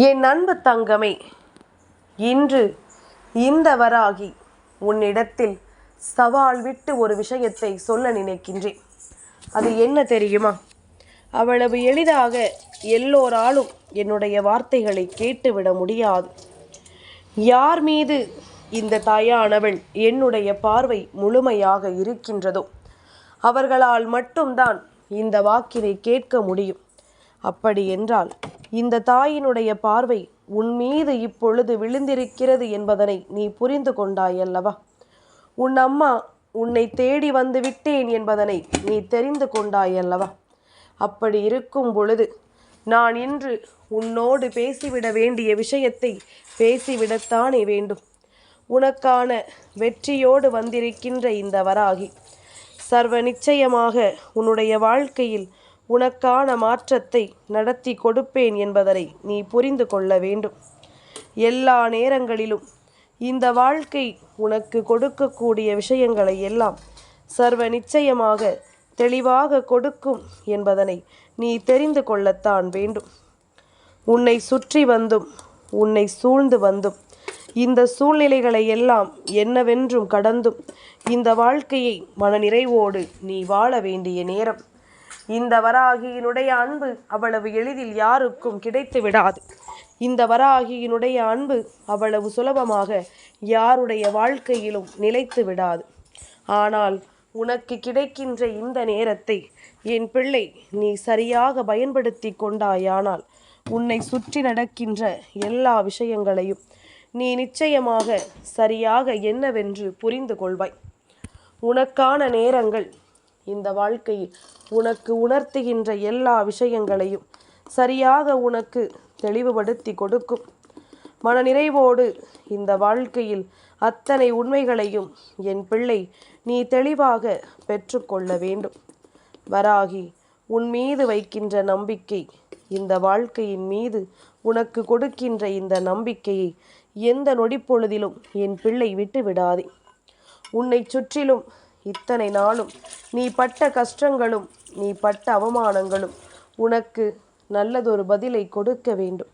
என் அன்பு தங்கமே இன்று இந்த வராகி உன்னிடத்தில் சவால் விட்டு ஒரு விஷயத்தை சொல்ல நினைக்கின்றேன். அது என்ன தெரியுமா? அவ்வளவு எளிதாக எல்லோராலும் என்னுடைய வார்த்தைகளை கேட்டுவிட முடியாது. யார் மீது இந்த தாயானவள் என்னுடைய பார்வை முழுமையாக இருக்கின்றதோ அவர்களால் மட்டும்தான் இந்த வாக்கினை கேட்க முடியும். அப்படி என்றால் இந்த தாயினுடைய பார்வை உன் மீது இப்பொழுது விழுந்திருக்கிறது என்பதனை நீ புரிந்து கொண்டாய் அல்லவா? உன் அம்மா உன்னை தேடி வந்து விட்டேன் என்பதனை நீ தெரிந்து கொண்டாயல்லவா அப்படி இருக்கும் பொழுது நான் இன்று உன்னோடு பேசிவிட வேண்டிய விஷயத்தை பேசிவிடத்தானே வேண்டும். உனக்கான வெற்றியோடு வந்திருக்கின்ற இந்த வராகி சர்வ நிச்சயமாக உன்னுடைய வாழ்க்கையில் உனக்கான மாற்றத்தை நடத்தி கொடுப்பேன் என்பதனை நீ புரிந்து கொள்ள வேண்டும். எல்லா நேரங்களிலும் இந்த வாழ்க்கை உனக்கு கொடுக்கக்கூடிய விஷயங்களை எல்லாம் சர்வ நிச்சயமாக தெளிவாக கொடுக்கும் என்பதனை நீ தெரிந்து கொள்ளத்தான் வேண்டும். உன்னை சுற்றி வந்தும் உன்னை சூழ்ந்து வந்தும் இந்த சூழ்நிலைகளை எல்லாம் என்னவென்றும் கடந்தும் இந்த வாழ்க்கையை மனநிறைவோடு நீ வாழ வேண்டிய நேரம். இந்த வராகியினுடைய அன்பு அவ்வளவு எளிதில் யாருக்கும் கிடைத்து விடாது இந்த வராகியினுடைய அன்பு அவ்வளவு சுலபமாக யாருடைய வாழ்க்கையிலும் நிலைத்து விடாது ஆனால் உனக்கு கிடைக்கின்ற இந்த நேரத்தை என் பிள்ளை நீ சரியாக பயன்படுத்தி கொண்டாயானால் உன்னை சுற்றி நடக்கின்ற எல்லா விஷயங்களையும் நீ நிச்சயமாக சரியாக என்னவென்று புரிந்து கொள்வாய். உனக்கான நேரங்கள் இந்த வாழ்க்கையில் உனக்கு உணர்த்துகின்ற எல்லா விஷயங்களையும் சரியாக உனக்கு தெளிவுபடுத்தி கொடுக்கும். மனநிறைவோடு இந்த வாழ்க்கையில் அத்தனை உண்மைகளையும் என் பிள்ளை நீ தெளிவாக பெற்றுக்கொள்ள வேண்டும். வராகி உன் மீது வைக்கின்ற நம்பிக்கை இந்த வாழ்க்கையின் மீது உனக்கு கொடுக்கின்ற இந்த நம்பிக்கையை எந்த நொடிப்பொழுதிலும் என் பிள்ளை விட்டு விடாதே உன்னை சுற்றிலும் இத்தனை நாளும் நீ பட்ட கஷ்டங்களும் நீ பட்ட அவமானங்களும் உனக்கு நல்லதொரு பதிலை கொடுக்க வேண்டும்.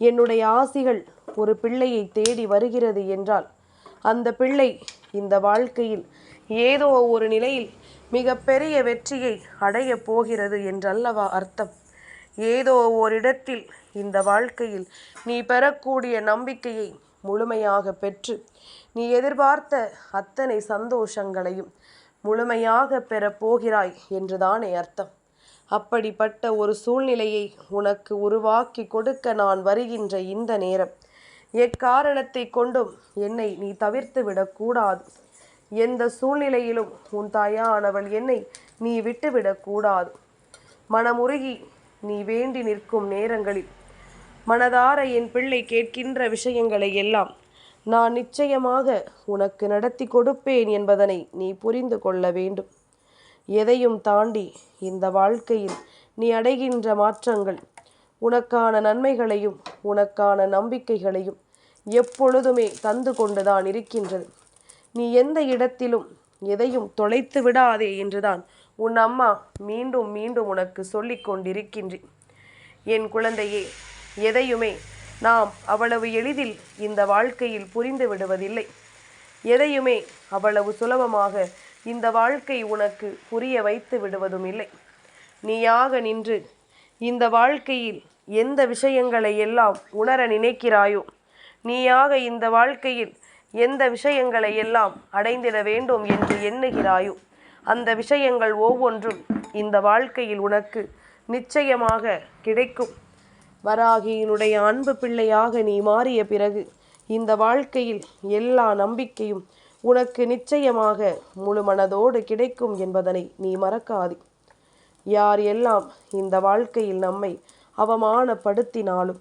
என்னுடைய ஆசிகள் ஒரு பிள்ளையை தேடி வருகிறது என்றால் அந்த பிள்ளை இந்த வாழ்க்கையில் ஏதோ ஒரு நிலையில் மிகப்பெரிய வெற்றியை அடையப் போகிறது என்றல்லவா அர்த்தம்? ஏதோ ஓரிடத்தில் இந்த வாழ்க்கையில் நீ பெறக்கூடிய நம்பிக்கையை முழுமையாக பெற்று நீ எதிர்பார்த்த அத்தனை சந்தோஷங்களையும் முழுமையாக பெறப் போகிறாய் என்றுதானே அர்த்தம். அப்படிப்பட்ட ஒரு சூழ்நிலையை உனக்கு உருவாக்கி கொடுக்க நான் வருகின்ற இந்த நேரம் எக்காரணத்தை கொண்டும் என்னை நீ தவிர்த்து விடக்கூடாது எந்த சூழ்நிலையிலும் உன் தாயானவள் என்னை நீ விட்டுவிடக்கூடாது மனமுருகி நீ வேண்டி நிற்கும் நேரங்களில் மனதார என் பிள்ளை கேட்கின்ற விஷயங்களை எல்லாம் நான் நிச்சயமாக உனக்கு நடத்தி கொடுப்பேன் என்பதனை நீ புரிந்து கொள்ள வேண்டும். எதையும் தாண்டி இந்த வாழ்க்கையில் நீ அடைகின்ற மாற்றங்கள் உனக்கான நன்மைகளையும் உனக்கான நம்பிக்கைகளையும் எப்பொழுதுமே தந்து கொண்டுதான் இருக்கின்றது. நீ எந்த இடத்திலும் எதையும் தொலைத்து விடாதே என்றுதான் உன் அம்மா மீண்டும் மீண்டும் உனக்கு சொல்லிக் கொண்டிருக்கின்றேன் என் குழந்தையே எதையுமே நாம் அவ்வளவு எளிதில் இந்த வாழ்க்கையில் புரிந்து விடுவதில்லை. எதையுமே அவ்வளவு சுலபமாக இந்த வாழ்க்கை உனக்கு புரிய வைத்து விடுவதும் இல்லை. நீயாக நின்று இந்த வாழ்க்கையில் எந்த விஷயங்களை எல்லாம் உணர நினைக்கிறாயோ நீயாக இந்த வாழ்க்கையில் எந்த விஷயங்களை எல்லாம் அடைந்திட வேண்டும் என்று எண்ணுகிறாயோ அந்த விஷயங்கள் ஒவ்வொன்றும் இந்த வாழ்க்கையில் உனக்கு நிச்சயமாக கிடைக்கும். வராகியினுடைய அன்பு பிள்ளையாக நீ மாறிய பிறகு இந்த வாழ்க்கையில் எல்லா நம்பிக்கையும் உனக்கு நிச்சயமாக முழு மனதோடு கிடைக்கும் என்பதனை நீ மறக்காதே. யார் எல்லாம் இந்த வாழ்க்கையில் நம்மை அவமானப்படுத்தினாலும்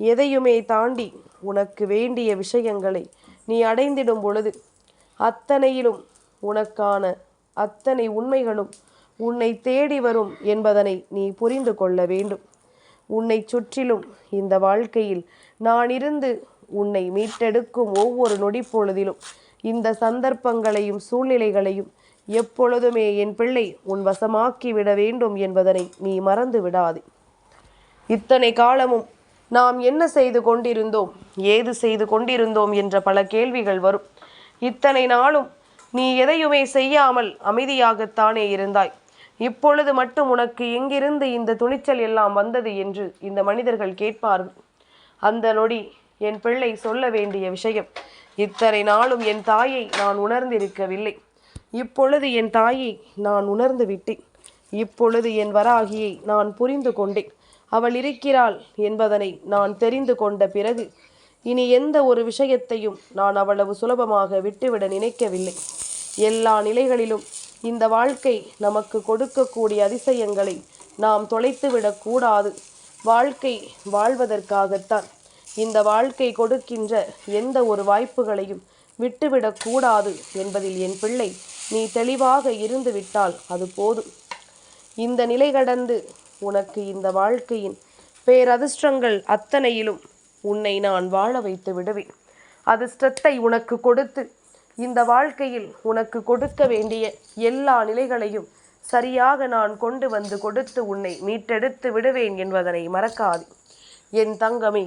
எதையுமே தாண்டி உனக்கு வேண்டிய விஷயங்களை நீ அடைந்திடும் பொழுது அத்தனையிலும் உனக்கான அத்தனை உண்மைகளும் உன்னை தேடி வரும் என்பதனை நீ புரிந்து கொள்ள வேண்டும். உன்னை சுற்றிலும் இந்த வாழ்க்கையில் நான் இருந்து உன்னை மீட்டெடுக்கும் ஒவ்வொரு நொடி பொழுதிலும் இந்த சந்தர்ப்பங்களையும் சூழ்நிலைகளையும் எப்பொழுதுமே என் பிள்ளை உன் வசமாக்கி விட வேண்டும் என்பதனை நீ மறந்து விடாதே. இத்தனை காலமும் நாம் என்ன செய்து கொண்டிருந்தோம் ஏது செய்து கொண்டிருந்தோம் என்ற பல கேள்விகள் வரும். இத்தனை நாளும் நீ எதையுமே செய்யாமல் அமைதியாகத்தானே இருந்தாய். இப்பொழுது மட்டும் உனக்கு எங்கிருந்து இந்த துணிச்சல் எல்லாம் வந்தது என்று இந்த மனிதர்கள் கேட்பார்கள். அந்த நொடி என் பிள்ளை சொல்ல வேண்டிய விஷயம் இத்தனை நாளும் என் தாயை நான் உணர்ந்திருக்கவில்லை. இப்பொழுது என் தாயை நான் உணர்ந்து விட்டேன். இப்பொழுது என் வராகியை நான் புரிந்து கொண்டேன். அவள் இருக்கிறாள் என்பதனை நான் தெரிந்து கொண்ட பிறகு இனி எந்த ஒரு விஷயத்தையும் நான் அவ்வளவு சுலபமாக விட்டுவிட நினைக்கவில்லை. எல்லா நிலைகளிலும் இந்த வாழ்க்கை நமக்கு கொடுக்கக்கூடிய அதிசயங்களை நாம் தொலைத்துவிடக்கூடாது வாழ்க்கை வாழ்வதற்காகத்தான். இந்த வாழ்க்கை கொடுக்கின்ற எந்த ஒரு வாய்ப்புகளையும் விட்டுவிடக்கூடாது என்பதில் என் பிள்ளை நீ தெளிவாக இருந்து விட்டால் அது போதும். இந்த நிலை கடந்து உனக்கு இந்த வாழ்க்கையின் பேரதிர்ஷ்டங்கள் அத்தனையிலும் உன்னை நான் வாழ வைத்து விடுவேன். அதிர்ஷ்டத்தை உனக்கு கொடுத்து இந்த வாழ்க்கையில் உனக்கு கொடுக்க வேண்டிய எல்லா நிலைகளையும் சரியாக நான் கொண்டு வந்து கொடுத்து உன்னை மீட்டெடுத்து விடுவேன் என்பதனை மறக்காது. என் தங்கமே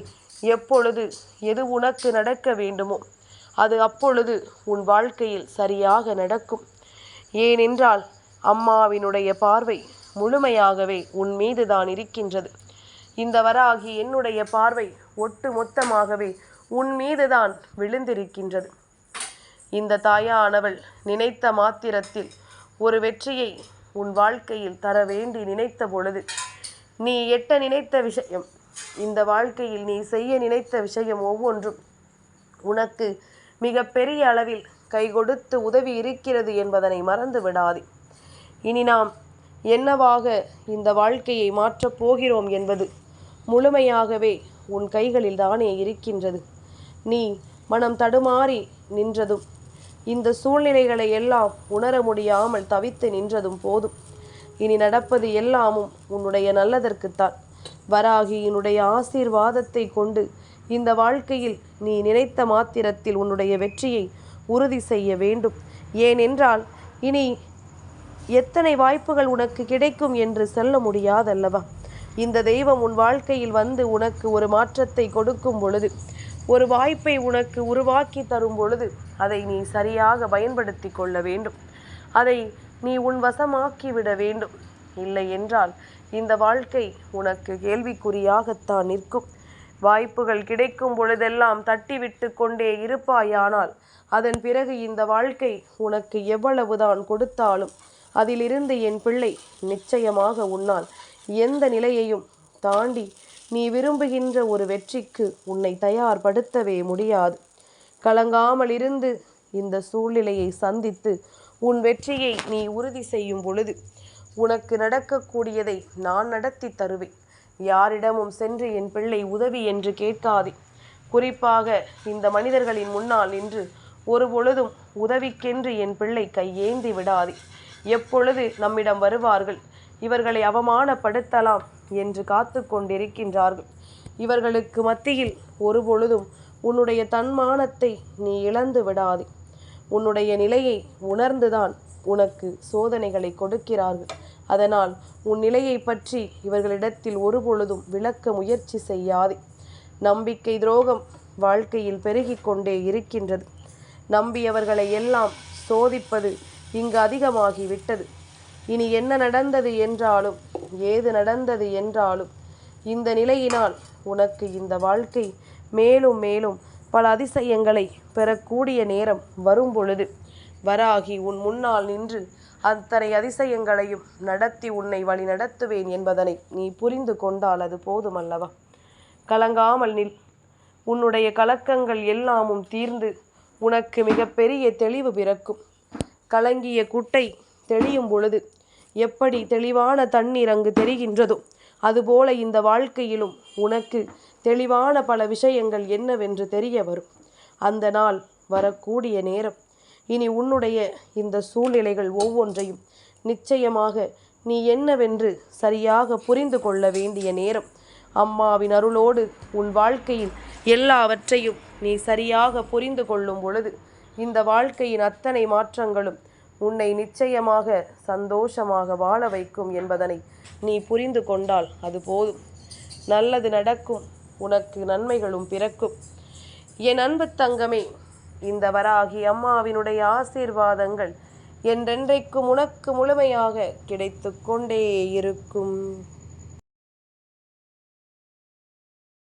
எப்பொழுது எது உனக்கு நடக்க வேண்டுமோ அது அப்பொழுது உன் வாழ்க்கையில் சரியாக நடக்கும். ஏனென்றால் அம்மாவினுடைய பார்வை முழுமையாகவே உன் மீது தான் இருக்கின்றது. இந்த வராகி என்னுடைய பார்வை ஒட்டு மொத்தமாகவே உன் மீதுதான் விழுந்திருக்கின்றது. இந்த தாயானவள் நினைத்த மாத்திரத்தில் ஒரு வெற்றியை உன் வாழ்க்கையில் தர வேண்டி நினைத்த பொழுது நீ எட்ட நினைத்த விஷயம் இந்த வாழ்க்கையில் நீ செய்ய நினைத்த விஷயம் ஒவ்வொன்றும் உனக்கு மிக பெரிய அளவில் கை கொடுத்து உதவி இருக்கிறது என்பதனை மறந்து விடாதே. இனி நாம் என்னவாக இந்த வாழ்க்கையை மாற்றப் போகிறோம் என்பது முழுமையாகவே உன் கைகளில் தானே இருக்கின்றது. நீ மனம் தடுமாறி நின்றதும் இந்த சூழ்நிலைகளை எல்லாம் உணர முடியாமல் தவித்து நின்றதும் போதும். இனி நடப்பது எல்லாமும் உன்னுடைய நல்லதற்குத்தான். வராகியினுடைய ஆசீர்வாதத்தை கொண்டு இந்த வாழ்க்கையில் நீ நினைத்த மாத்திரத்தில் உன்னுடைய வெற்றியை உறுதி செய்ய வேண்டும். ஏனென்றால் இனி எத்தனை வாய்ப்புகள் உனக்கு கிடைக்கும் என்று சொல்ல முடியாதல்லவா? இந்த தெய்வம் உன் வாழ்க்கையில் வந்து உனக்கு ஒரு மாற்றத்தை கொடுக்கும் பொழுது ஒரு வாய்ப்பை உனக்கு உருவாக்கி தரும் பொழுது அதை நீ சரியாக பயன்படுத்தி கொள்ள வேண்டும். அதை நீ உன் வசமாக்கி விட வேண்டும். இல்லை என்றால் இந்த வாழ்க்கை உனக்கு கேள்விக்குறியாகத்தான் நிற்கும். வாய்ப்புகள் கிடைக்கும் பொழுதெல்லாம் தட்டிவிட்டு கொண்டே இருப்பாயானால் அதன் பிறகு இந்த வாழ்க்கை உனக்கு எவ்வளவுதான் கொடுத்தாலும் அதிலிருந்து என் பிள்ளை நிச்சயமாக உன்னால் எந்த நிலையையும் தாண்டி நீ விரும்புகின்ற ஒரு வெற்றிக்கு உன்னை தயார்படுத்தவே முடியாது. கலங்காமல் இருந்து இந்த சூழ்நிலையை சந்தித்து உன் வெற்றியை நீ உறுதி செய்யும் பொழுது உனக்கு நடக்கக்கூடியதை நான் நடத்தி தருவேன். யாரிடமும் சென்று என் பிள்ளை உதவி என்று கேட்காதே. குறிப்பாக இந்த மனிதர்களின் முன்னால் நின்று ஒரு பொழுதும் உதவிக்கென்று என் பிள்ளை கையேந்தி விடாதே. எப்பொழுது நம்மிடம் வருவார்கள் இவர்களை அவமானப்படுத்தலாம் என்று காத்து கொண்டிருக்கின்றார்கள் இவர்களுக்கு மத்தியில் ஒருபொழுதும் உன்னுடைய தன்மானத்தை நீ இழந்து விடாதே. உன்னுடைய நிலையை உணர்ந்துதான் உனக்கு சோதனைகளை கொடுக்கிறார்கள். அதனால் உன் நிலையை பற்றி இவர்களிடத்தில் ஒருபொழுதும் விளக்க முயற்சி செய்யாதே. நம்பிக்கை துரோகம் வாழ்க்கையில் பெருகி கொண்டே இருக்கின்றது. நம்பியவர்களை எல்லாம் சோதிப்பது இங்கு அதிகமாகிவிட்டது. இனி என்ன நடந்தது என்றாலும் ஏது நடந்தது என்றாலும் இந்த நிலையினால் உனக்கு இந்த வாழ்க்கை மேலும் மேலும் பல அதிசயங்களை பெறக்கூடிய நேரம் வரும் பொழுது வராகி உன் முன்னால் நின்று அத்தனை அதிசயங்களையும் நடத்தி உன்னை வழி நடத்துவேன் என்பதனை நீ புரிந்து கொண்டால் அது போதுமல்லவா கலங்காமல் நில். உன்னுடைய கலக்கங்கள் எல்லாமும் தீர்ந்து உனக்கு மிகப்பெரிய தெளிவு பிறக்கும். கலங்கிய குட்டை தெளியும் பொழுது எப்படி தெளிவான தண்ணீர் அங்கு தெரிகின்றதோ அதுபோல இந்த வாழ்க்கையிலும் உனக்கு தெளிவான பல விஷயங்கள் என்னவென்று தெரிய வரும். அந்த நாள் வரக்கூடிய நேரம். இனி உன்னுடைய இந்த சூழ்நிலைகள் ஒவ்வொன்றையும் நிச்சயமாக நீ என்னவென்று சரியாக புரிந்து கொள்ள வேண்டிய நேரம். அம்மாவின் அருளோடு உன் வாழ்க்கையில் எல்லாவற்றையும் நீ சரியாக புரிந்து கொள்ளும் பொழுது இந்த வாழ்க்கையின் அத்தனை மாற்றங்களும் உன்னை நிச்சயமாக சந்தோஷமாக வாழ வைக்கும் என்பதனை நீ புரிந்து கொண்டால் அது போதும். நல்லது நடக்கும். உனக்கு நன்மைகளும் பிறக்கும். என் அன்பு தங்கமே இந்த வராகி அம்மாவினுடைய ஆசீர்வாதங்கள் என்றென்றைக்கும் உனக்கு முழுமையாக கிடைத்து கொண்டே இருக்கும்.